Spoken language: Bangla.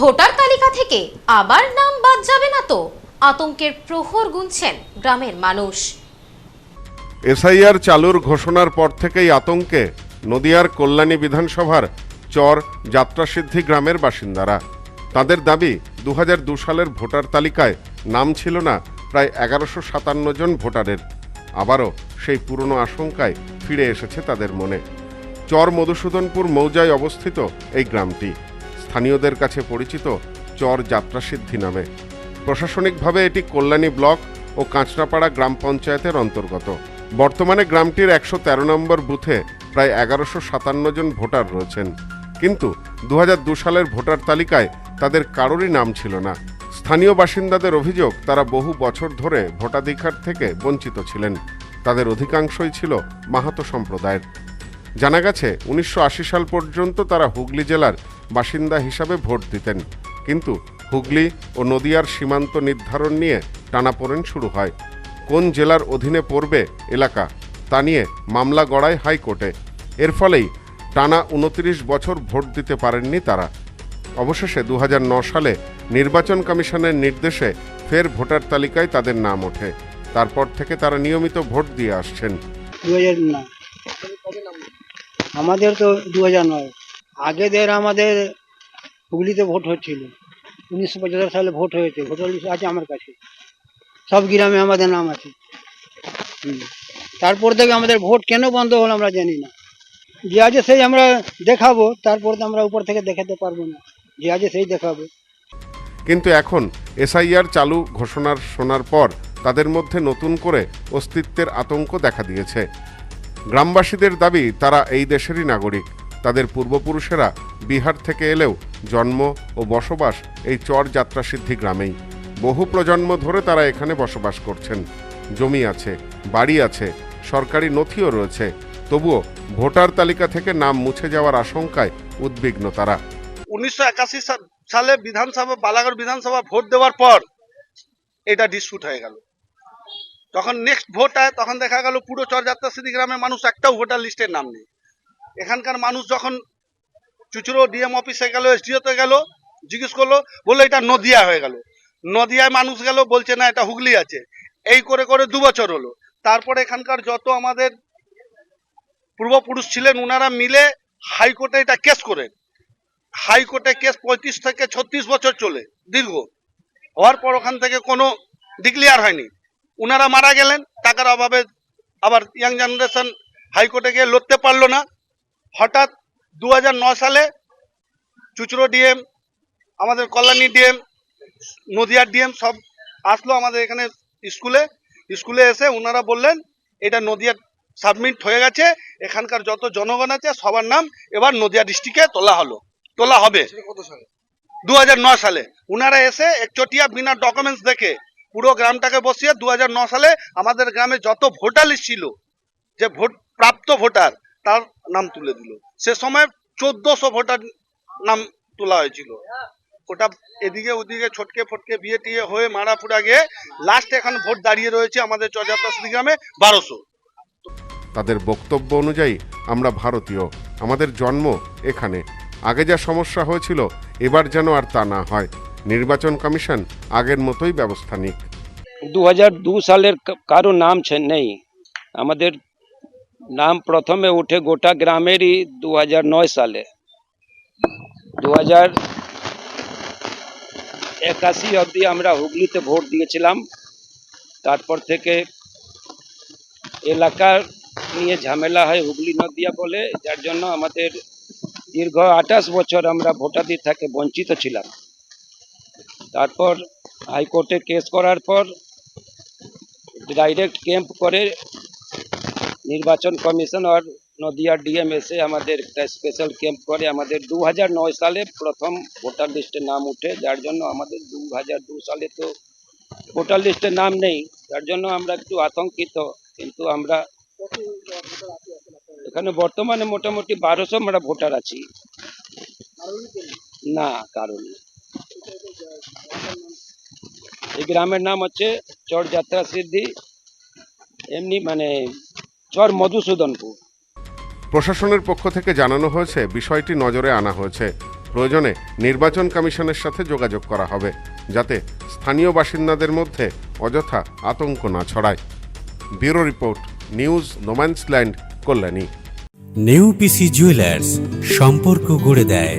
ভোটার তালিকা থেকে আবার নাম বাদ যাবে না তো? আতঙ্কের প্রহর গুনছেন গ্রামের মানুষ। এসআইআর চালুর ঘোষণার পর থেকেই আতঙ্কে নদিয়ার কল্যাণী বিধানসভার চর যাত্রাসিদ্ধি গ্রামের বাসিন্দারা। তাদের দাবি দু সালের ভোটার তালিকায় নাম ছিল না, প্রায় এগারোশো সাতান্ন জন ভোটারের। আবারও সেই পুরনো আশঙ্কায় ফিরে এসেছে তাদের মনে। চর মধুসূদনপুর মৌজায় অবস্থিত এই গ্রামটি। স্থানীয়দের কাছে পরিচিত চর যাত্রাসিদ্ধি নামে। প্রশাসনিকভাবে এটি কল্যাণী ব্লক ও কাঁচরাপাড়া গ্রাম পঞ্চায়েতের অন্তর্গত। বর্তমানে গ্রামটির একশো তেরো নম্বর বুথে প্রায় এগারোশো সাতান্ন জন ভোটার রয়েছেন। কিন্তু দু সালের ভোটার তালিকায় তাদের কারোরই নাম ছিল না। স্থানীয় বাসিন্দাদের অভিযোগ, তারা বহু বছর ধরে ভোটাধিকার থেকে বঞ্চিত ছিলেন। তাদের অধিকাংশই ছিল মাহাতো সম্প্রদায়ের। জানা গেছে, উনিশশো আশি সাল পর্যন্ত তারা হুগলি জেলার বাসিন্দা হিসাবে ভোট দিতেন। কিন্তু হুগলি ও নদিয়ার সীমান্ত নির্ধারণ নিয়ে টানাপোড়েন শুরু হয়। কোন জেলার অধীনে পড়বে এলাকা, তা নিয়ে মামলা গড়ায় হাইকোর্টে। এর ফলেই টানা উনত্রিশ বছর ভোট দিতে পারেননি তারা। অবশেষে দু সালে নির্বাচন কমিশনের নির্দেশে ফের ভোটার তালিকায় তাদের নাম ওঠে। তারপর থেকে তারা নিয়মিত ভোট দিয়ে আসছেন। আমাদের তো দু হাজার নয়। আগেদের আমাদের হুগলিতে ভোট হচ্ছিল উনিশশো পঁচাত্তর সালে ভোট হয়েছে। ভোটার লিস্ট আছে আমার কাছে। সব গ্রামে আমাদের নাম আছে। তারপর থেকে আমাদের ভোট কেন বন্ধ হলো আমরা জানি না। যে আছে সেই আমরা দেখাবো, তারপর তো আমরা উপর থেকে দেখাতে পারব না। যে আছে সেই দেখাবো। কিন্তু এখন এসআইআর চালু ঘোষণার শোনার পর তাদের মধ্যে নতুন করে অস্তিত্বের আতঙ্ক দেখা দিয়েছে। গ্রামবাসীদের দাবি, তারা এই দেশেরই নাগরিক। তাদের পূর্বপুরুষেরা বিহার থেকে এলেও জন্ম ও বসবাস এই চর যাত্রাসিদ্ধি গ্রামেই। বহু প্রজন্ম ধরে তারা এখানে বসবাস করছেন। জমি আছে, বাড়ি আছে, সরকারি নথিও রয়েছে। তবুও ভোটার তালিকা থেকে নাম মুছে যাওয়ার আশঙ্কায় উদ্বিগ্ন তারা। উনিশশো একাশি সালে বিধানসভা, বালাগড় বিধানসভা ভোট দেওয়ার পর এটা ডিসপুট হয়ে গেল। যখন নেক্সট ভোট হয় তখন দেখা গেল পুরো চরযাত্রা স্মৃতি গ্রামের মানুষ একটাও ভোটার লিস্টের নাম নেই। এখানকার মানুষ যখন চুচুড়ো ডিএম অফিসে গেল, এসডিওতে গেল, জিজ্ঞেস করল, বলল এটা নদিয়া হয়ে গেল। নদিয়ায় মানুষ গেল, বলছে না, এটা হুগলি আছে। এই করে করে দু বছর হলো। তারপরে এখানকার যত আমাদের পূর্বপুরুষ ছিলেন ওনারা মিলে হাইকোর্টে এটা কেস করেন। হাইকোর্টে কেস পঁয়ত্রিশ থেকে ছত্রিশ বছর চলে, দীর্ঘ। হওয়ার পর ওখান থেকে কোনো ডিক্লিয়ার হয়নি। ওনারা মারা গেলেন, টাকার অভাবে আবার ইয়াং জেনারেশন হাইকোর্টে গিয়ে লড়তে পারল না। হঠাৎ দু হাজার নয় সালে চুচড়ো ডিএম আমাদের কল্যাণী ডিএম নদিয়ার ডিএম সব আসলো আমাদের এখানে স্কুলে। স্কুলে এসে ওনারা বললেন এটা নদিয়া সাবমিট হয়ে গেছে এখানকার যত জনগণ আছে সবার নাম এবার নদিয়া ডিস্ট্রিক্টে তোলা হলো তোলা হবে। দু হাজার নয় সালে। ওনারা এসে একচটিয়া বিনা ডকুমেন্টস দেখে পুরো গ্রামটাকে বসিয়ে দু সালে আমাদের গ্রামে যত ভোটার ছিল যে ভোট প্রাপ্ত ভোটার তার নাম তুলে দিল। সে সময় চোদ্দশো ভোটার নাম তোলা হয়েছিল। ওটা এদিকে ওদিকে ছটকে ফটকে বিয়ে টিয়ে হয়ে মারা পুরা গিয়ে লাস্ট এখন ভোট দাঁড়িয়ে রয়েছে আমাদের চৌজাত্রা গ্রামে বারোশো। তাদের বক্তব্য অনুযায়ী আমরা ভারতীয়। আমাদের জন্ম এখানে। আগে যা সমস্যা হয়েছিল এবার যেন আর তা না হয়। নির্বাচন কমিশন আগের মতোই ব্যবস্থা নিক। দু সালের কারও নাম নেই। আমাদের নাম প্রথমে উঠে গোটা গ্রামেরই দু নয় সালে। দু হাজার একাশি অবধি আমরা হুগলিতে ভোট দিয়েছিলাম। তারপর থেকে এলাকার নিয়ে ঝামেলা হয় হুগলি নদিয়া বলে, যার জন্য আমাদের দীর্ঘ আঠাশ বছর আমরা ভোটাধিক থেকে বঞ্চিত ছিলাম। তারপর হাইকোর্টে কেস করার পর ডাইরেক্ট ক্যাম্প করে নির্বাচন কমিশন আর নদিয়া ডিএম এসে আমাদের একটা স্পেশাল ক্যাম্প করে। আমাদের দু সালে প্রথম ভোটার লিস্টে নাম উঠে, যার জন্য আমাদের দু সালে তো ভোটার লিস্টে নাম নেই, যার জন্য আমরা একটু আতঙ্কিত। কিন্তু আমরা এখানে বর্তমানে মোটামুটি বারোশো আমরা ভোটার আছি। না কারণ এই গ্রামের নাম হচ্ছে চর যাত্রা সিদ্ধি। এমনি মানে চর মধুসূদনপুর। প্রশাসনের পক্ষ থেকে জানানো হয়েছে বিষয়টি নজরে আনা হয়েছে। প্রয়োজনে নির্বাচন কমিশনের সাথে যোগাযোগ করা হবে যাতে স্থানীয় বাসিন্দাদের মধ্যে অযথা আতঙ্ক না ছড়ায়। Bureau report news no man's land Kalyani. New PC jewellers সম্পর্ক গড়ে দেয়।